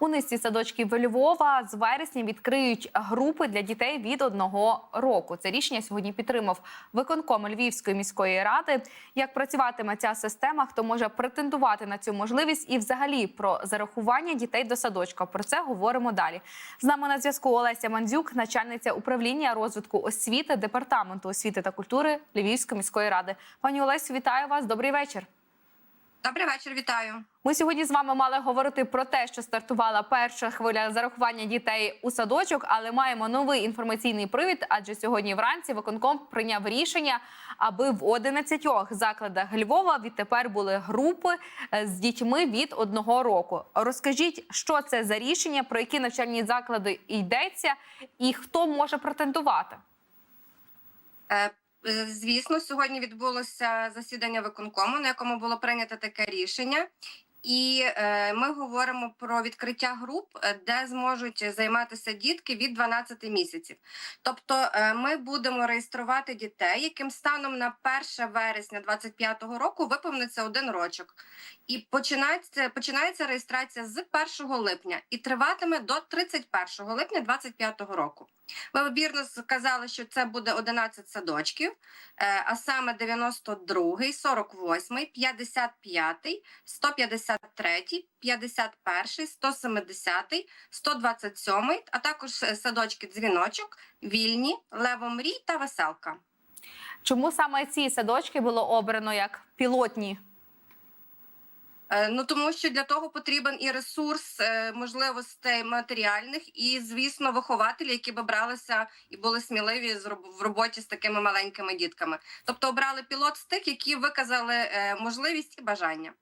У низці садочків Львова з вересня відкриють групи для дітей від одного року. Це рішення сьогодні підтримав виконком Львівської міської ради. Як працюватиме ця система, хто може претендувати на цю можливість, і взагалі про зарахування дітей до садочка. Про це говоримо далі. З нами на зв'язку Олеся Мандзюк, начальниця управління розвитку освіти департаменту освіти та культури Львівської міської ради. Пані Олесю, вітаю вас. Добрий вечір. Добрий вечір, вітаю. Ми сьогодні з вами мали говорити про те, що стартувала перша хвиля зарахування дітей у садочок, але маємо новий інформаційний привід. Адже сьогодні вранці виконком прийняв рішення, аби в 11 закладах Львова відтепер були групи е, з дітьми від одного року. Розкажіть, що це за рішення, про які навчальні заклади йдеться, і хто може претендувати? Е, е, Звісно, сьогодні відбулося засідання виконкому, на якому було прийнято таке рішення. І е, ми говоримо про відкриття груп, е, де зможуть займатися дітки від 12 місяців. Тобто, е, ми будемо реєструвати дітей, яким станом на 1 вересня 2025 року виповниться один рочок. І починається, починається реєстрація з 1 липня і триватиме до 31 липня 2025 року. Ви вірно сказали, що це буде 11 садочків, е, а саме 92, 48, 55, 153, 51, 170, 127, а також е, садочки дзвіночок, вільні, левомрій та веселка. Чому саме ці садочки було обрано як пілотні? Е, Ну тому що для того потрібен і ресурс е, можливостей матеріальних, і звісно, вихователі, які би бралися і були сміливі в роботі з такими маленькими дітками. Тобто обрали пілот з тих, які виказали е, можливість і бажання.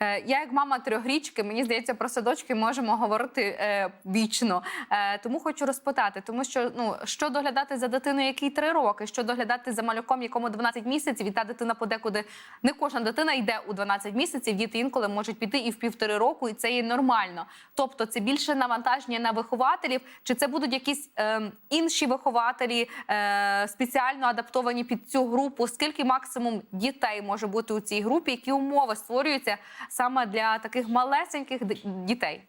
Е, Я, як мама трьохрічки, мені здається, про садочки можемо говорити е, вічно. Е, тому хочу розпитати, тому що ну що доглядати за дитиною, якій три роки, що доглядати за малюком, якому 12 місяців, і та дитина подекуди не кожна дитина йде у 12 місяців. Діти інколи можуть піти і в півтори року, і це є нормально. Тобто, це більше навантаження на вихователів, чи це будуть якісь е, інші вихователі е, спеціально адаптовані під цю групу? Скільки максимум дітей може бути у цій групі? Які умови створюються саме для таких малесеньких дітей?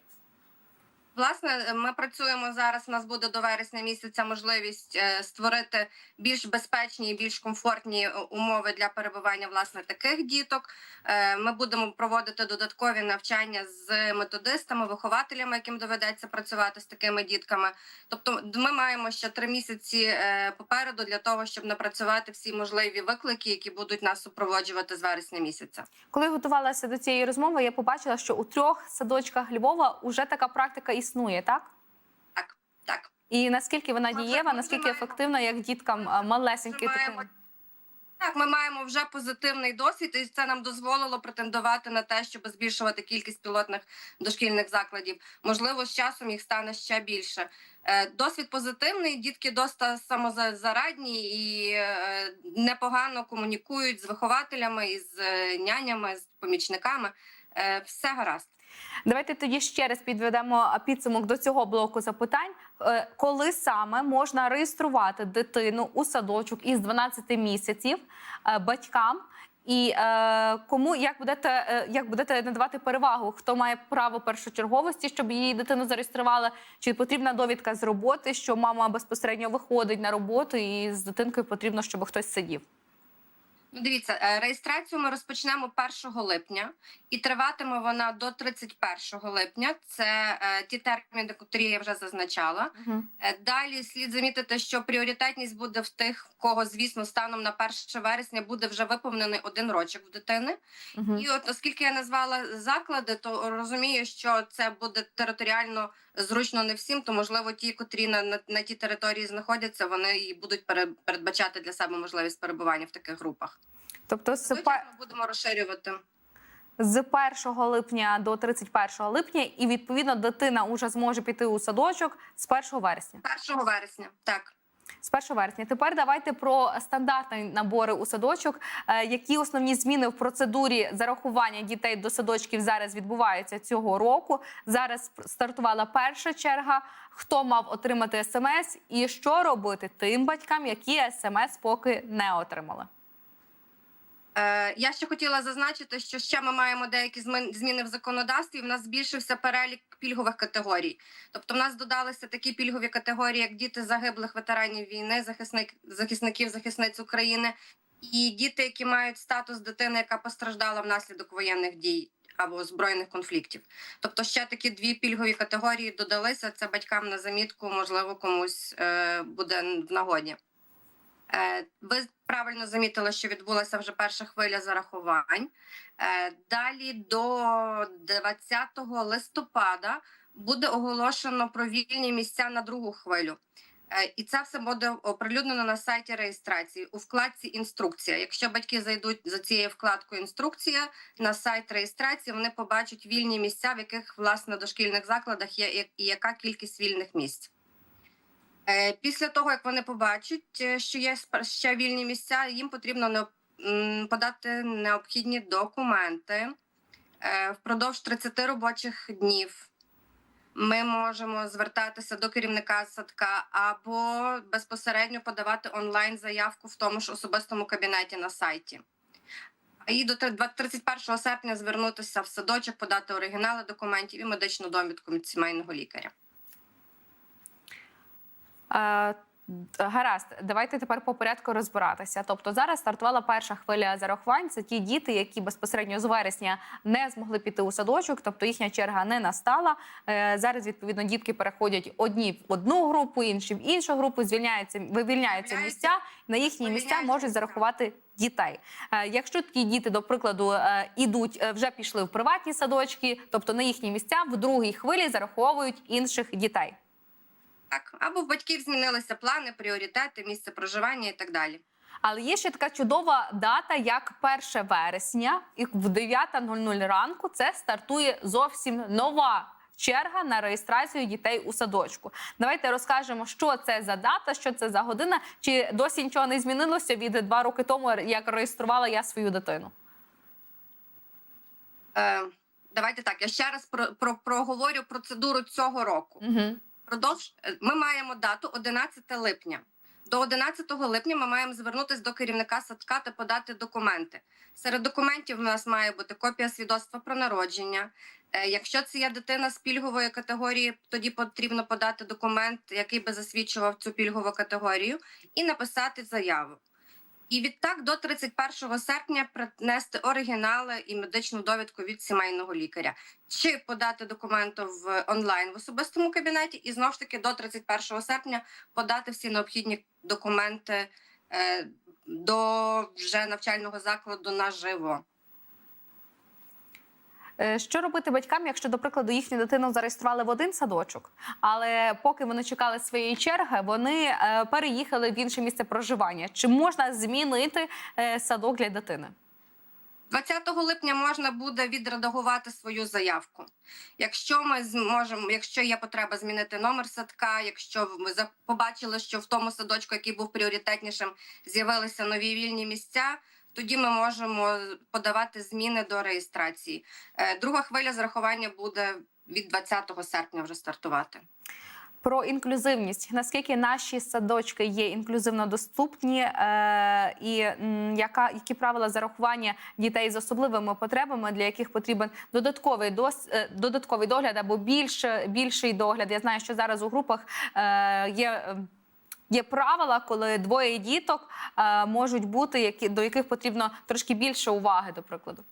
Власне, ми працюємо зараз. У нас буде до вересня місяця можливість е, створити більш безпечні і більш комфортні е, умови для перебування власне таких діток. Е, Ми будемо проводити додаткові навчання з методистами, вихователями, яким доведеться працювати з такими дітками. Тобто, ми маємо ще три місяці попереду для того, щоб напрацювати всі можливі виклики, які будуть нас супроводжувати з вересня місяця. Коли готувалася до цієї розмови, я побачила, що у трьох садочках Львова вже така практика існує, так? Так, так. І наскільки вона Ми дієва, наскільки маємо- ефективна, як діткам малесеньких таким? Так, ми маємо вже позитивний досвід, і це нам дозволило претендувати на те, щоб збільшувати кількість пілотних дошкільних закладів. Можливо, з часом їх стане ще більше. Е, Досвід позитивний. Дітки доста самозарадні і е, непогано комунікують з вихователями, із е, нянями, з помічниками. Все гаразд. Давайте тоді ще раз підведемо підсумок до цього блоку запитань. Е, Коли саме можна реєструвати дитину у садочок із 12 місяців е, батькам? І е, кому як будете е, як будете надавати перевагу? Хто має право першочерговості, щоб її дитину зареєстрували? Чи потрібна довідка з роботи, що мама безпосередньо виходить на роботу, і з дитинкою потрібно, щоб хтось сидів? Ну, дивіться, е, реєстрацію ми розпочнемо 1 липня і триватиме вона до 31 липня. Це е, ті терміни, які я вже зазначала. Е, Далі слід замітити, що пріоритетність буде в тих, кого, звісно, станом на 1 вересня буде вже виповнений один рочок в дитини. Угу. І от оскільки я назвала заклади, то розумію, що це буде територіально зручно не всім, то можливо ті, котрі на, на, на тій території знаходяться, вони і будуть пере- передбачати для себе можливість перебування в таких групах. Тобто з Звичайно, будемо розширювати. з 1 липня до 31 липня, і відповідно дитина уже зможе піти у садочок з 1 вересня. 1 вересня, так. З 1 вересня. Тепер давайте про стандартні набори у садочок. Е, Які основні зміни в процедурі зарахування дітей до садочків зараз відбуваються цього року? Зараз стартувала перша черга. Хто мав отримати смс, і що робити тим батькам, які смс поки не отримали? Е, Я ще хотіла зазначити, що ще ми маємо деякі змін- зміни в законодавстві. В нас збільшився перелік пільгових категорій. Тобто, в нас додалися такі пільгові категорії, як діти загиблих ветеранів війни, захисник, захисників, захисниць України, і діти, які мають статус дитини, яка постраждала внаслідок воєнних дій або збройних конфліктів. Тобто, ще такі дві пільгові категорії додалися. Це батькам на замітку, можливо, комусь е, буде в нагоді. Е, Ви правильно замітили, що відбулася вже перша хвиля зарахувань. Е, Далі до 20 листопада буде оголошено про вільні місця на другу хвилю. Е, І це все буде оприлюднено на сайті реєстрації у вкладці інструкція. Якщо батьки зайдуть за цією вкладкою інструкція на сайт реєстрації, вони побачать вільні місця, в яких власне дошкільних закладах є і- і яка кількість вільних місць. Е, Після того, як вони побачать, е, що є ще вільні місця, їм потрібно подати необхідні документи Е, впродовж 30 робочих днів. Ми можемо звертатися до керівника садка або безпосередньо подавати онлайн заявку в тому ж особистому кабінеті на сайті. І до 31 серпня звернутися в садочок, подати оригінали документів і медичну довідку від сімейного лікаря. Е, Гаразд, давайте тепер по порядку розбиратися. Тобто зараз стартувала перша хвиля зарахувань. Це ті діти, які безпосередньо з вересня не змогли піти у садочок, тобто їхня черга не настала. Е, Зараз відповідно дітки переходять одні в одну групу, інші в іншу групу. Звільняються, вивільняються місця. На їхні місця можуть зарахувати дітей. Е, Якщо такі діти, до прикладу, ідуть вже пішли в приватні садочки, тобто на їхні місця в другій хвилі зараховують інших дітей. Так, або в батьків змінилися плани, пріоритети, місце проживання і так далі. Але є ще така чудова дата, як 1 вересня, і в 9.00 ранку це стартує зовсім нова черга на реєстрацію дітей у садочку. Давайте розкажемо, що це за дата, що це за година. Чи досі нічого не змінилося від два роки тому, як реєструвала я свою дитину? Е, давайте так. Я ще раз про, про, проговорю процедуру цього року. Угу. Продовж е, ми маємо дату 11 липня. До 11 липня ми маємо звернутися до керівника садка та подати документи. Серед документів у нас має бути копія свідоцтва про народження. Е, Якщо це є дитина з пільгової категорії, тоді потрібно подати документ, який би засвідчував цю пільгову категорію, і написати заяву. І відтак до 31 серпня принести оригінали і медичну довідку від сімейного лікаря чи подати документи в онлайн в особистому кабінеті, і знову ж таки до 31 серпня подати всі необхідні документи е, до вже навчального закладу наживо. Е, Що робити батькам, якщо, до прикладу, їхню дитину зареєстрували в один садочок, але поки вони чекали своєї черги, вони е, переїхали в інше місце проживання? Чи можна змінити е, садок для дитини? 20 липня можна буде відредагувати свою заявку. Якщо ми зможемо, якщо є потреба змінити номер садка, якщо ми побачили, що в тому садочку, який був пріоритетнішим, з'явилися нові вільні місця. Тоді ми можемо подавати зміни до реєстрації. Е, Друга хвиля зарахування буде від 20 серпня вже стартувати. Про інклюзивність наскільки наші садочки є інклюзивно доступні, е, і яка які правила зарахування дітей з особливими потребами, для яких потрібен додатковий дос, е, додатковий догляд або більше більший догляд? Я знаю, що зараз у групах е, є. Є правила, коли двоє діток е, можуть бути, які до яких потрібно трошки більше уваги, до прикладу.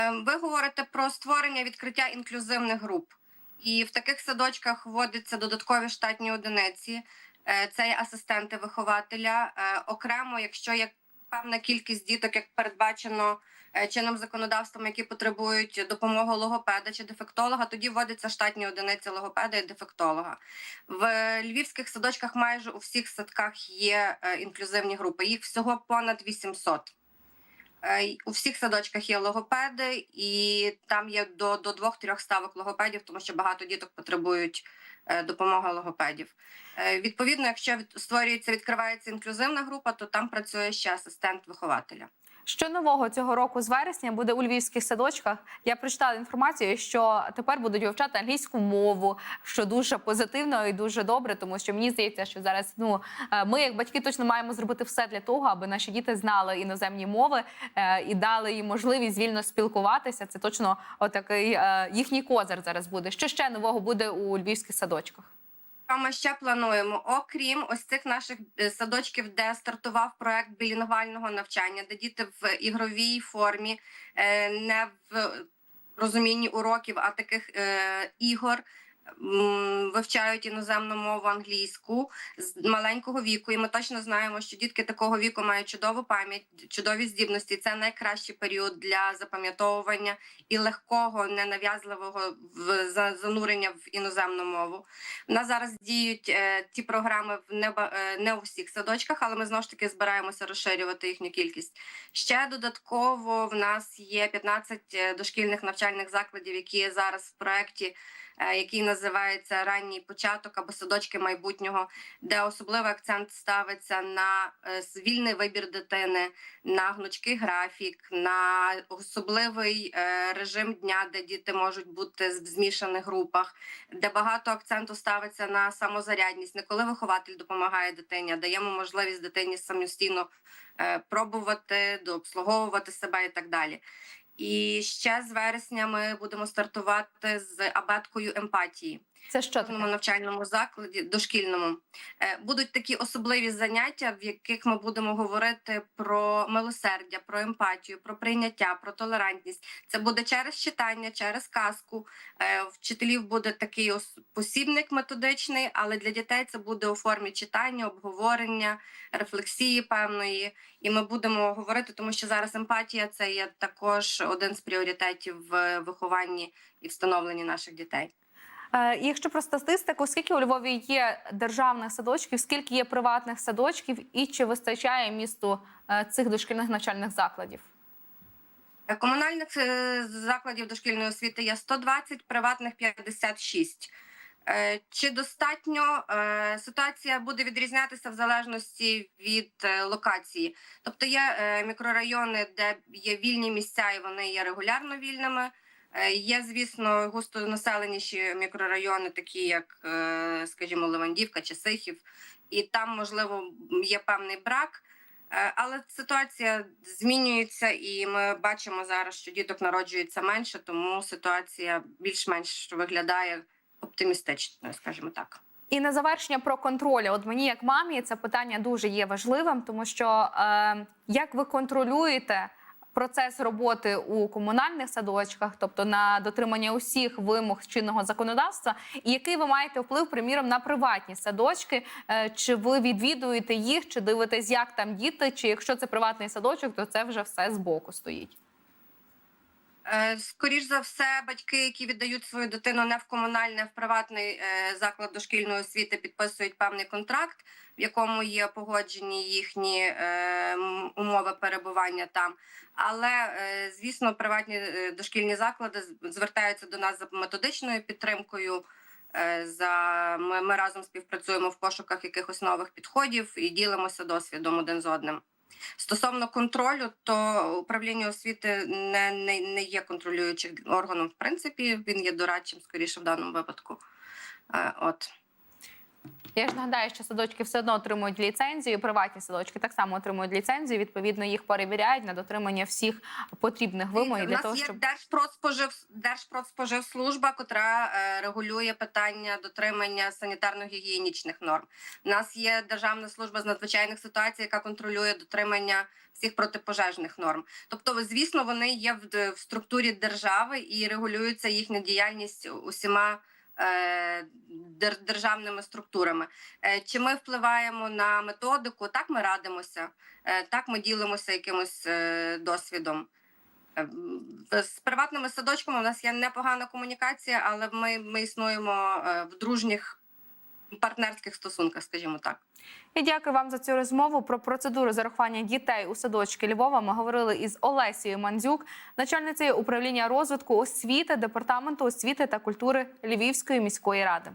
Е, Ви говорите про створення відкриття інклюзивних груп, і в таких садочках вводяться додаткові штатні одиниці. Е, Це асистенти вихователя. Окремо, якщо є певна кількість діток, як передбачено е, чинним законодавством, які потребують допомоги логопеда чи дефектолога, тоді вводяться штатні одиниці логопеда і дефектолога. В львівських садочках майже у всіх садках є е, інклюзивні групи. Їх всього понад 800. Е, У всіх садочках є логопеди, і там є до, до двох-трьох ставок логопедів, тому що багато діток потребують е, допомоги логопедів. Е, Відповідно, якщо створюється, відкривається інклюзивна група, то там працює ще асистент вихователя. Що нового цього року з вересня буде у львівських садочках? Я прочитала інформацію, що тепер будуть вивчати англійську мову, що дуже позитивно і дуже добре, тому що мені здається, що зараз ну е, ми, як батьки, точно маємо зробити все для того, аби наші діти знали іноземні мови е, і дали їм можливість вільно спілкуватися. Це точно отакий е, їхній козир зараз буде. Що ще нового буде у львівських садочках? Ми ще плануємо? Окрім ось цих наших е, садочків, де стартував проект білінгвального навчання, де діти в ігровій формі, е, не в розумінні уроків, а таких е, ігор. Вивчають іноземну мову англійську з маленького віку, і ми точно знаємо, що дітки такого віку мають чудову пам'ять, чудові здібності. Це найкращий період для запам'ятовування і легкого, ненав'язливого занурення в іноземну мову. У нас зараз діють е, ті програми в неба е, не у всіх садочках, але ми знову ж таки збираємося розширювати їхню кількість. Ще додатково в нас є 15 е, дошкільних навчальних закладів, які зараз в проєкті, який називається Ранній початок або садочки майбутнього, де особливий акцент ставиться на е, вільний вибір дитини, на гнучкий графік, на особливий е, режим дня, де діти можуть бути в змішаних групах, де багато акценту ставиться на самозарядність, не коли вихователь допомагає дитині, а даємо можливість дитині самостійно е, пробувати, дообслуговувати себе і так далі. І ще з вересня ми будемо стартувати з абеткою емпатії Це що таке? навчальному закладі дошкільному Е, будуть такі особливі заняття, в яких ми будемо говорити про милосердя, про емпатію, про прийняття, про толерантність. Це буде через читання, через казку. Е, вчителів буде такий ос- посібник методичний, але для дітей це буде у формі читання, обговорення, рефлексії певної. І ми будемо говорити, тому що зараз емпатія це є також один з пріоритетів в вихованні і встановленні наших дітей. Е, і Якщо про статистику, скільки у Львові є державних садочків, скільки є приватних садочків, і чи вистачає місту е, цих дошкільних навчальних закладів? Е, Комунальних е, закладів дошкільної освіти є 120, приватних 56. Е, Чи достатньо Е, ситуація буде відрізнятися в залежності від е, локації? Тобто є е, мікрорайони, де є вільні місця, і вони є регулярно вільними. Е, Є, звісно, густонаселеніші мікрорайони, такі як, е, скажімо, Левандівка чи Сихів, і там, можливо, є певний брак. Е, Але ситуація змінюється, і ми бачимо зараз, що діток народжується менше, тому ситуація більш-менш виглядає оптимістичною, скажімо так. І на завершення про контроль. От мені, як мамі, це питання дуже є важливим, тому що е, як ви контролюєте процес роботи у комунальних садочках, тобто на дотримання усіх вимог чинного законодавства, і який ви маєте вплив, приміром, на приватні садочки? Е, чи ви відвідуєте їх, чи дивитесь, як там діти, чи якщо це приватний садочок, то це вже все збоку стоїть. Е, Скоріш за все, батьки, які віддають свою дитину не в комунальний, а в приватний е, заклад дошкільної освіти, підписують певний контракт, в якому є погоджені їхні е, умови перебування там. Але звісно, приватні дошкільні заклади звертаються до нас за методичною підтримкою. За ми, ми разом співпрацюємо в пошуках якихось нових підходів і ділимося досвідом один з одним. Стосовно контролю, то управління освіти не, не, не є контролюючим органом. В принципі, він є дорадчим скоріше в даному випадку. Е, От. Я ж нагадаю, що садочки все одно отримують ліцензію. Приватні садочки так само отримують ліцензію. Відповідно, їх перевіряють на дотримання всіх потрібних вимог У для нас того, є щоб Держпродспожив, Держпродспоживслужба, котра е, регулює питання дотримання санітарно-гігієнічних норм. У нас є Державна служба з надзвичайних ситуацій, яка контролює дотримання всіх протипожежних норм. Тобто, звісно, вони є в, в структурі держави і регулюється їхня діяльність усіма. Е, дер- Державними структурами, Е, чи ми впливаємо на методику? Так ми радимося, Е, так ми ділимося якимось досвідом. З приватними садочками у нас є непогана комунікація, але ми, ми існуємо в дружніх партнерських стосунках, скажімо так. Я дякую вам за цю розмову про процедуру зарахування дітей у садочки Львова. Ми говорили із Олесією Мандзюк, начальницею управління розвитку освіти департаменту освіти та культури Львівської міської ради.